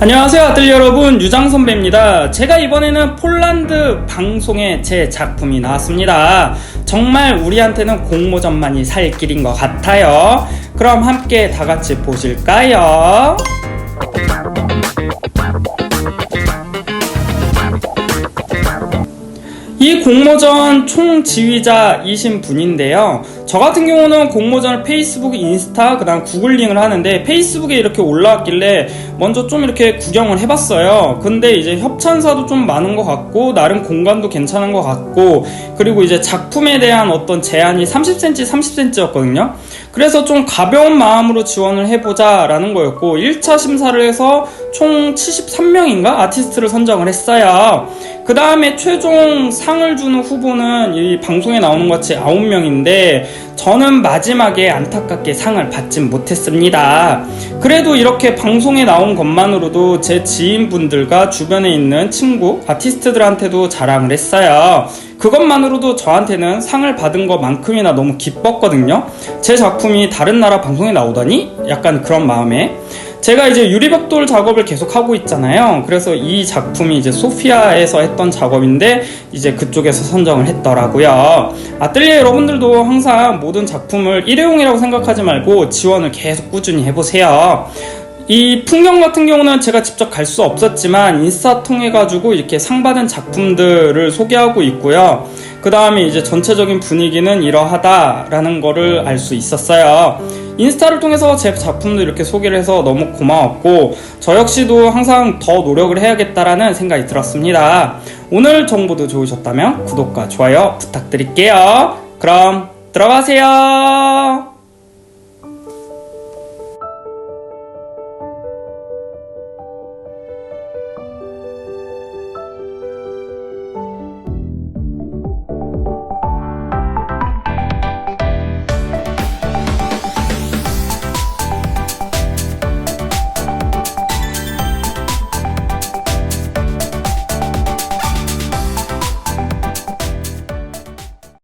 안녕하세요 아들 여러분 유장 선배입니다. 제가 이번에는 폴란드 방송에 제 작품이 나왔습니다. 정말 우리한테는 공모전만이 살 길인 것 같아요. 그럼 함께 다 같이 보실까요? 이 공모전 총 지휘자이신 분인데요. 저 같은 경우는 공모전을 페이스북, 인스타, 그 다음 구글링을 하는데 페이스북에 이렇게 올라왔길래 먼저 좀 이렇게 구경을 해봤어요. 근데 이제 협찬사도 좀 많은 것 같고, 나름 공간도 괜찮은 것 같고, 그리고 이제 작품에 대한 어떤 제한이 30cm, 30cm였거든요. 그래서 좀 가벼운 마음으로 지원을 해보자라는 거였고, 1차 심사를 해서 총 73명인가? 아티스트를 선정을 했어요. 그 다음에 최종 상을 주는 후보는 이 방송에 나오는 것 같이 9명인데 저는 마지막에 안타깝게 상을 받진 못했습니다. 그래도 이렇게 방송에 나온 것만으로도 제 지인분들과 주변에 있는 친구, 아티스트들한테도 자랑을 했어요. 그것만으로도 저한테는 상을 받은 것만큼이나 너무 기뻤거든요. 제 작품이 다른 나라 방송에 나오다니? 약간 그런 마음에. 제가 이제 유리벽돌 작업을 계속 하고 있잖아요. 그래서 이 작품이 이제 소피아에서 했던 작업인데 이제 그쪽에서 선정을 했더라고요. 아뜰리에 여러분들도 항상 모든 작품을 일회용이라고 생각하지 말고 지원을 계속 꾸준히 해보세요. 이 풍경 같은 경우는 제가 직접 갈 수 없었지만 인스타 통해 가지고 이렇게 상 받은 작품들을 소개하고 있고요. 그 다음에 이제 전체적인 분위기는 이러하다라는 거를 알 수 있었어요. 인스타를 통해서 제 작품도 이렇게 소개를 해서 너무 고마웠고 저 역시도 항상 더 노력을 해야겠다라는 생각이 들었습니다. 오늘 정보도 좋으셨다면 구독과 좋아요 부탁드릴게요. 그럼 들어가세요.